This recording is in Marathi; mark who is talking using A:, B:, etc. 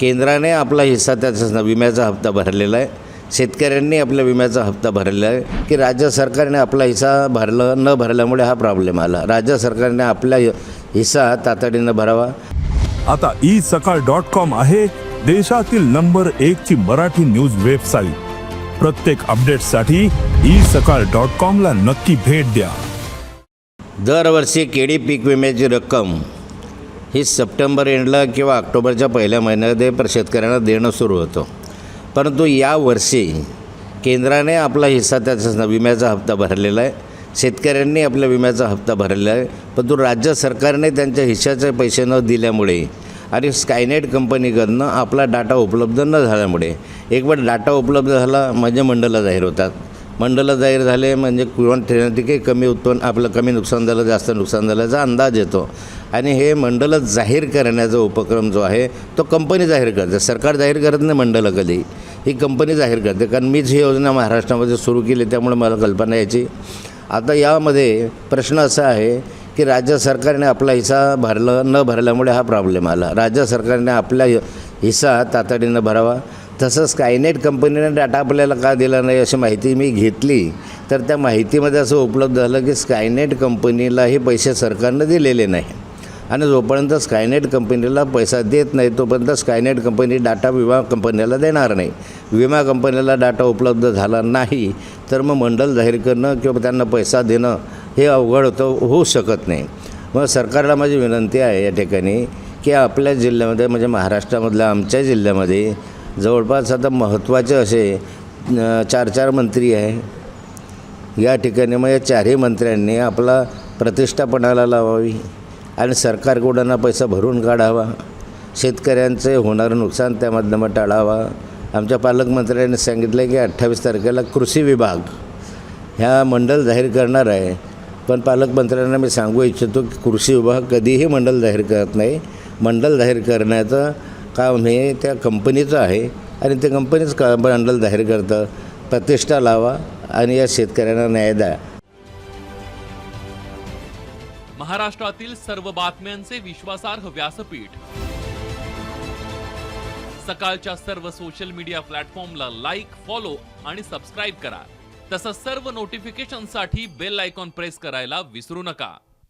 A: केंद्राने आपला हिस्सा त्याचा विम्याचा हप्ता भरलेला आहे. शेतकऱ्यांनी आपल्या विम्याचा हप्ता भरलेला आहे की राज्य सरकारने आपला हिस्सा भरला न भरल्यामुळे हा प्रॉब्लेम आला. राज्य सरकारने आपला हिस्सा तातडीनं भरावा.
B: आता ई सकाळ डॉट कॉम आहे देशातील नंबर एक ची मराठी न्यूज वेबसाईट प्रत्येक अपडेटसाठी ई सकाळ डॉट कॉम ला नक्की भेट द्या.
A: दरवर्षी केळी पीक विम्याची रक्कम ही सप्टेंबर एंडला किंवा ऑक्टोबरच्या पहिल्या महिन्यामध्ये पर शेतकऱ्यांना देणं सुरू होतं. परंतु यावर्षी केंद्राने आपला हिस्सा त्याचा विम्याचा हप्ता भरलेला आहे. शेतकऱ्यांनी आपल्या विम्याचा हप्ता भरलेला आहे. परंतु राज्य सरकारने त्यांच्या हिश्श्याचे पैसे न दिल्यामुळे आणि स्कायनेट कंपनीकडनं आपला डाटा उपलब्ध न झाल्यामुळे एक वेळ डाटा उपलब्ध झाला म्हणजे मंडलं जाहीर होतात. मंडलं जाहीर झाले म्हणजे किंवा काही कमी उत्पन्न आपलं कमी नुकसान झालं जास्त नुकसान झाल्याचा अंदाज येतो. आणि हे मंडलं जाहीर करण्याचा उपक्रम जो आहे तो कंपनी जाहीर करते. सरकार जाहीर करत नाही मंडलं कधी. ही कंपनी जाहीर करते. कारण मीच ही योजना महाराष्ट्रामध्ये सुरू केली त्यामुळे मला कल्पना यायची. आता यामध्ये प्रश्न असा आहे की राज्य सरकारने आपला हिस्सा भरला न भरल्यामुळे हा प्रॉब्लेम आला. राज्य सरकारने आपला हिस्सा तातडीनं भरावा. तसं स्कायनेट कंपनीने डाटा आपल्याला का दिला नाही अशी माहिती मी घेतली. तर त्या माहितीमध्ये असं उपलब्ध झालं की स्कायनेट कंपनीला हे पैसे सरकारनं दिलेले नाही. आणि जोपर्यंत स्कायनेट कंपनीला पैसा देत नाही तोपर्यंत स्कायनेट कंपनी डाटा विमा कंपनीला देणार नाही. विमा कंपनीला डाटा उपलब्ध झाला नाही तर मग मंडल जाहीर करणं किंवा त्यांना पैसा देणं हे अवघड होतं होऊ शकत नाही. मग सरकारला माझी विनंती आहे या ठिकाणी की आपल्या जिल्ह्यामध्ये म्हणजे महाराष्ट्रामधल्या आमच्या जिल्ह्यामध्ये जवळपास आता महत्त्वाचे असे चार चार मंत्री आहे. या ठिकाणी मग या चारही मंत्र्यांनी आपला प्रतिष्ठापणाला लावावी आणि सरकारकडून पैसा भरून काढावा. शेतकऱ्यांचे होणारं नुकसान त्यामधनं मग टाळावा. आमच्या पालकमंत्र्यांनी सांगितलं की अठ्ठावीस तारखेला कृषी विभाग ह्या मंडल जाहीर करणार आहे. पण पालकमंत्र्यांना मी सांगू इच्छितो की कृषी विभाग कधीही मंडल जाहीर करत नाही. मंडल जाहीर करण्याचं काम हे त्या कंपनीचं आहे आणि ते कंपनीच का जाहीर करतं. प्रतिष्ठा लावा आणि या शेतकऱ्यांना न्याय द्या.
C: महाराष्ट्रातील सर्व बातम्यांचे विश्वासार्ह व्यासपीठ. सकाळच्या सर्व सोशल मीडिया प्लॅटफॉर्मला लाईक फॉलो आणि सबस्क्राईब करा. तसंच सर्व नोटिफिकेशनसाठी बेल आयकॉन प्रेस करायला विसरू नका.